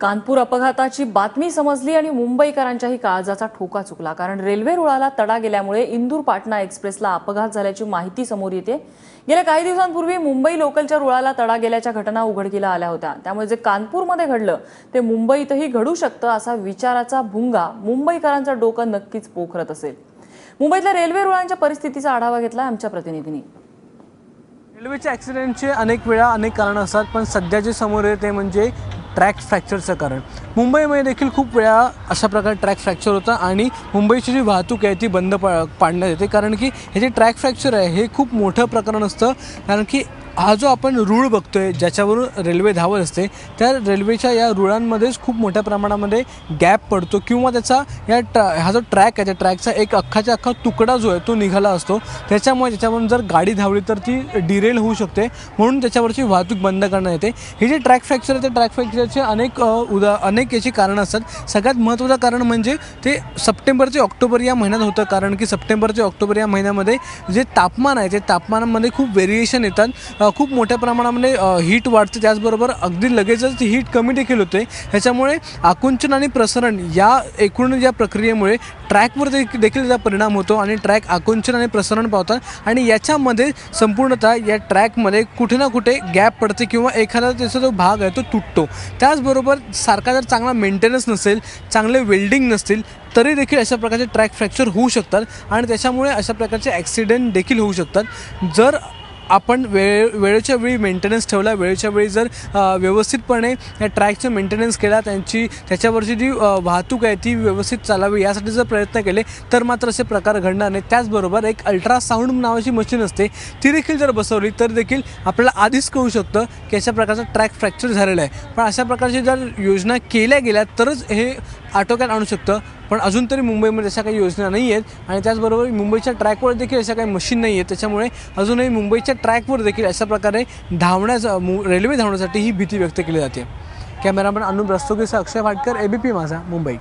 कानपूर अपघाताची बातमी समजली आणि मुंबईकरांच्याही काळजाचा ठोका चुकला. कारण रेल्वे रुळाला तडा गेल्यामुळे इंदूर पाटणा एक्सप्रेसला अपघात झाल्याची माहिती समोर येते. गेल्या काही दिवसांपूर्वी मुंबई लोकलच्या रुळाला तडा गेल्याच्या घटना उघडकीला आल्या होत्या. त्यामुळे जे कानपूरमध्ये घडलं ते मुंबईतही घडू शकतं असा विचाराचा भुंगा मुंबईकरांचं डोकं नक्कीच पोखरत असेल. मुंबईतल्या रेल्वे रुळांच्या परिस्थितीचा आढावा घेतला आमच्या प्रतिनिधींनी. रेल्वेच्या ॲक्सिडेंटचे अनेक वेळा अनेक कारणं असतात पण सध्या जे समोर आहे ते म्हणजे ट्रॅक फ्रॅक्चरचं कारण. मुंबईमध्ये देखील खूप वेळा अशा प्रकारे ट्रॅक फ्रॅक्चर होतं आणि मुंबईची जी वाहतूक आहे ती बंद पा पाडण्यात येते. कारण की हे जे ट्रॅक फ्रॅक्चर आहे हे खूप मोठं प्रकरण असतं. कारण की हा जो आपण रूळ बघतोय ज्याच्यावरून रेल्वे धावत असते त्या रेल्वेच्या या रुळांमध्येच खूप मोठ्या प्रमाणामध्ये गॅप पडतो किंवा त्याचा या ट्रा हा जो ट्रॅक आहे त्या ट्रॅकचा एक अख्खाच्या अख्खा तुकडा जो आहे तो निघाला असतो. त्याच्यामुळे त्याच्यावरून जर गाडी धावली तर ती डिरेल होऊ शकते. म्हणून त्याच्यावरची वाहतूक बंद करण्यात येते. हे जे ट्रॅक फ्रॅक्चर आहे ते ट्रॅक फ्रॅक्चरचे अनेक उदा अनेक याची कारणं असतात. सगळ्यात महत्त्वाचं कारण म्हणजे ते सप्टेंबर ते ऑक्टोबर या महिन्यात होतं. कारण की सप्टेंबर ते ऑक्टोबर या महिन्यामध्ये जे तापमान आहे ते तापमानामध्ये खूप व्हेरिएशन येतात. खूप मोठ्या प्रमाणामध्ये हीट वाढते. त्याचबरोबर अगदी लगेचच ती हीट कमी देखील होते. ह्याच्यामुळे आकुंचन आणि प्रसरण या एकूण या प्रक्रियेमुळे ट्रॅकवर देखील देखील त्याचा परिणाम होतो आणि ट्रॅक आकुंचन आणि प्रसरण पावतात. आणि याच्यामध्ये संपूर्णतः या ट्रॅकमध्ये कुठे ना कुठे गॅप पडते किंवा एखादा त्याचा जो भाग आहे तो तुटतो. त्याचबरोबर सारखा जर चांगला मेंटेनन्स नसेल चांगले वेल्डिंग नसतील तरी देखील अशा प्रकारचे ट्रॅक फ्रॅक्चर होऊ शकतात आणि त्याच्यामुळे अशा प्रकारचे ॲक्सिडेंट देखील होऊ शकतात. जर आपण वेळ वेळेच्या वेळी मेंटेनन्स ठेवला. वेळेच्या वेळी जर व्यवस्थितपणे या ट्रॅकचं मेंटेनन्स केला त्यांची त्याच्यावरची जी वाहतूक आहे ती व्यवस्थित चालावी यासाठी जर प्रयत्न केले तर मात्र असे प्रकार घडणार नाही त्याचबरोबर एक अल्ट्रासाऊंड नावाची मशीन असते. ती देखील जर बसवली तर देखील आपल्याला आधीच कळू शकतं की अशा प्रकारचा ट्रॅक फ्रॅक्चर झालेला आहे. पण अशा प्रकारची जर योजना केल्या गेल्या तरच हे आटोक्यात आणू शकतं. पण अजून तरी मुंबईमध्ये अशा काही योजना नाही आहेत आणि त्याचबरोबर मुंबईच्या ट्रॅकवर देखील अशा काही मशीन नाही आहेत त्याच्यामुळे अजूनही मुंबईच्या ट्रॅकवर देखील अशा प्रकारे धावण्याचा मु रेल्वे धावण्यासाठी ही भीती व्यक्त केली जाते. कॅमेरामॅन अनुप रस्तोगीचा अक्षय भाटकर एबीपी माझा मुंबई.